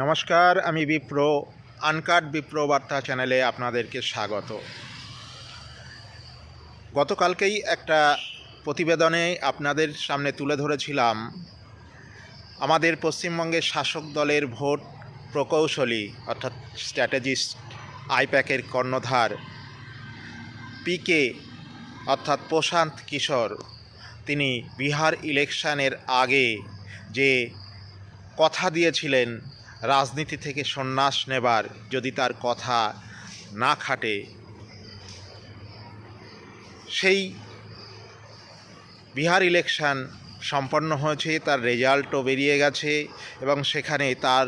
নমস্কার, আমি বিপ্র, আনকাট বিপ্র বার্তা চ্যানেলে আপনাদেরকে স্বাগত। গতকালকেই একটা প্রতিবেদনে আপনাদের সামনে তুলে ধরেছিলাম আমাদের পশ্চিমবঙ্গের শাসক দলের ভোট প্রকৌশলী, অর্থাৎ স্ট্র্যাটেজিস্ট আইপ্যাকের কর্ণধার পিকে অর্থাৎ প্রশান্ত কিশোর। তিনি বিহার ইলেকশানের আগে যে কথা দিয়েছিলেন রাজনীতি থেকে সন্ন্যাস নেবার যদি তার কথা না খাটে, সেই বিহার ইলেকশন সম্পন্ন হয়েছে, তার রেজাল্টও বেরিয়ে গেছে এবং সেখানে তার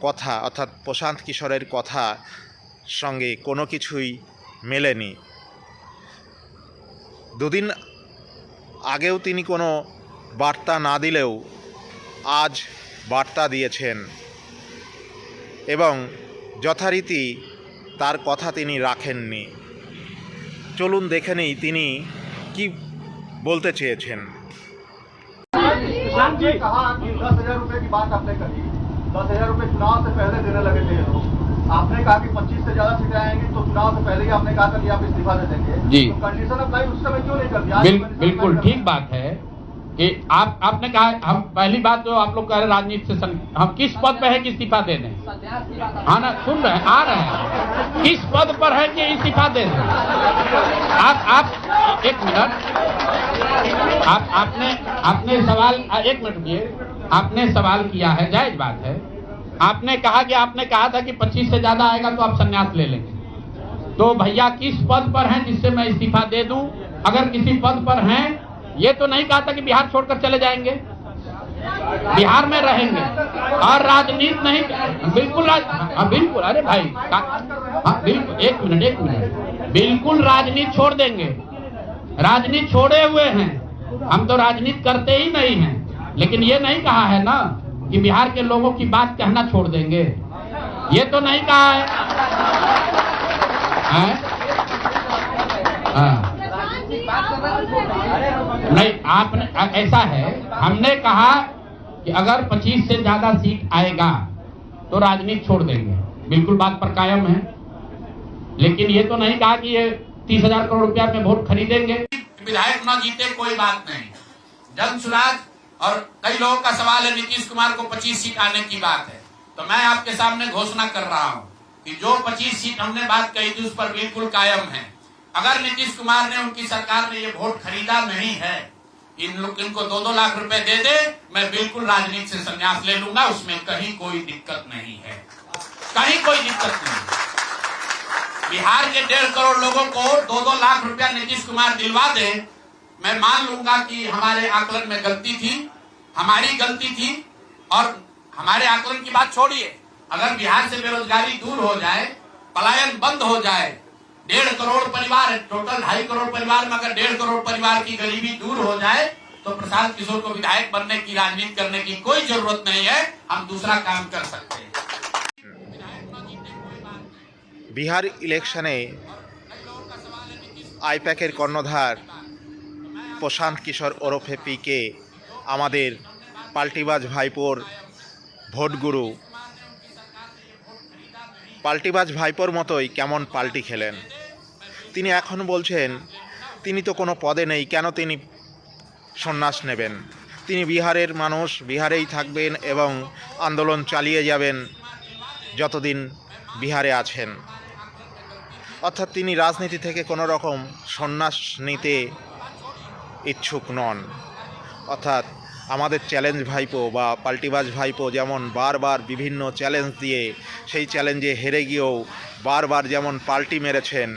কথা, অর্থাৎ প্রশান্ত কিশোরের কথা সঙ্গে কোনো কিছুই মেলেনি। দুদিন আগেও তিনি কোনো বার্তা না দিলেও আজ বার্তা দিয়েছেন এবং যথারীতি তার কথা তিনি রাখেননি চলুন দেখে নিই তিনি কি বলতে চেয়েছেন आपने कहा कि दस हजार रूपए की बात आपने कही दस हजार रूपए चुनाव से पहले देने लगे थे ये लोग आपने कहा कि पच्चीस से ज्यादा सीटें आएंगी तो चुनाव से पहले ही आपने कहा था कि आप इस्तीफा दे देंगे जी। तो कंडीशन अप्लाई उस समय क्यों नहीं कर दिया आज बिल, कंडीशन बिल्कुल अप्लाई कर ठीक बात है कि आप आपने कहा हम पहली बात तो आप लोग कह रहे राजनीति से सं, हम किस पद पर है कि इस्तीफा दे दें? हाँ ना सुन रहे हैं आ रहे हैं। किस पद पर है कि इस्तीफा दे दें? आप आप एक मिनट। आप आपने आपने सवाल एक मिनट रुकिए। आपने सवाल किया है जायज़ बात है। आपने कहा कि आपने कहा था कि 25 से ज़्यादा आएगा तो आप संन्यास ले लेंगे। तो भैया किस पद पर हैं जिससे मैं इस्तीफा दे दूँ? अगर किसी पद पर हैं ये तो नहीं कहा था कि बिहार छोड़कर चले जाएँगे। बिहार में रहेंगे। और राजनीति नहीं बिल्कुल राज हाँ, बिल्कुल अरे भाई हाँ बिल्कुल एक मिनट एक मिनट। बिल्कुल राजनीति छोड़ देंगे। राजनीति छोड़े हुए हैं। हम तो राजनीति करते ही नहीं हैं। लेकिन ये नहीं कहा है ना कि बिहार के लोगों की बात कहना छोड़ देंगे। ये तो नहीं कहा है। हैं? हाँ। नहीं आपने ऐसा है हमने कहा कि अगर 25 से ज़्यादा सीट आएगा तो राजनीति छोड़ देंगे। बिल्कुल बात पर कायम है। लेकिन ये तो नहीं कहा कि ये तीस हज़ार करोड़ रुपया में वोट खरीदेंगे। विधायक न जीते कोई बात नहीं। जन सुराज और कई लोगों का सवाल है नीतीश कुमार को 25 सीट आने की बात है। तो मैं आपके सामने घोषणा कर रहा हूँ कि जो 25 सीट हमने बात कही थी उस पर बिल्कुल कायम है। अगर नीतीश कुमार ने उनकी सरकार ने ये वोट खरीदा नहीं है, इन लोग, इनको दो दो लाख रुपए दे दे, मैं बिल्कुल राजनीति से संन्यास ले लूँगा, उसमें कहीं कोई दिक्कत नहीं है। कहीं कोई दिक्कत नहीं बिहार के डेढ़ करोड़ लोगों को दो दो लाख रुपया नीतीश कुमार दिलवा दे, मैं मान लूँगा कि हमारे आकलन में गलती थी, हमारी गलती थी, और हमारे आकलन की बात छोड़िए। अगर बिहार से बेरोजगारी दूर हो जाए, पलायन बंद हो जाए डेढ़ करोड़ परिवार है टोटल ढाई करोड़ परिवार में अगर डेढ़ करोड़ परिवार की गरीबी दूर हो जाए तो प्रसाद किशोर को विधायक बनने की राजनीति करने की कोई जरूरत नहीं है हम दूसरा काम कर सकते हैं বিহার ইলেকশনে আইপ্যাকের কর্ণধার প্রশান্ত কিশোর ওরফে পিকে আমাদের পাল্টিবাজ ভাইপোর ভোটগুরু পাল্টিবাজ ভাইপোর মতোই কেমন পাল্টি খেলেন তিনি এখন বলছেন, তিনি তো কোনো পদে নেই, কেন তিনি সন্ন্যাস নেবেন? তিনি বিহারের মানুষ, বিহারেই থাকবেন এবং আন্দোলন চালিয়ে যাবেন যতদিন বিহারে আছেন। অর্থাৎ তিনি রাজনীতি থেকে কোনো রকম সন্ন্যাস নিতে ইচ্ছুক নন। অর্থাৎ আমাদের চ্যালেঞ্জ ভাইপো বা পাল্টিবাজ ভাইপো যেমন বারবার বিভিন্ন চ্যালেঞ্জ দিয়ে, সেই চ্যালেঞ্জে হেরে গিয়েও বারবার যেমন পাল্টি মেরেছেন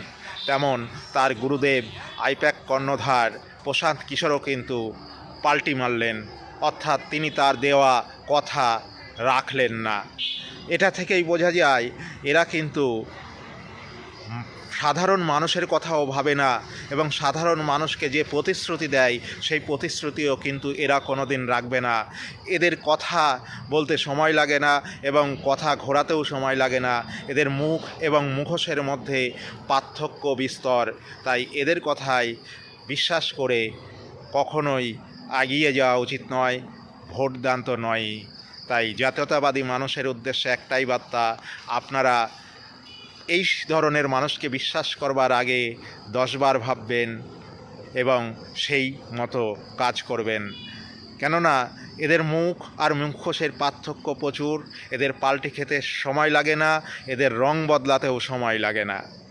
তেমন তার গুরুদেব আইপ্যাক কর্ণধার প্রশান্ত কিশোরও কিন্তু পাল্টি মারলেন। অর্থাৎ তিনি তার দেওয়া কথা রাখলেন না। এটা থেকেই বোঝা যায়, এরা কিন্তু সাধারণ মানুষের কথাও ভাবে না এবং সাধারণ মানুষকে যে প্রতিশ্রুতি দেয়, সেই প্রতিশ্রুতিও কিন্তু এরা কোনো দিন রাখবে না। এদের কথা বলতে সময় লাগে না এবং কথা ঘোরাতেও সময় লাগে না। এদের মুখ এবং মুখোশের মধ্যে পার্থক্য বিস্তর। তাই এদের কথায় বিশ্বাস করে কখনোই এগিয়ে যাওয়া উচিত নয়, ভোটদান তো নয় তাই জাতীয়তাবাদী মানুষের উদ্দেশ্যে একটাই বার্তা, আপনারা এই ধরনের মানুষকে বিশ্বাস করবার আগে দশবার ভাববেন এবং সেই মতো কাজ করবেন। কেননা এদের মুখ আর মুখোশের পার্থক্য প্রচুর, এদের পাল্টে খেতে সময় লাগে না, এদের রং বদলাতেও সময় লাগে না।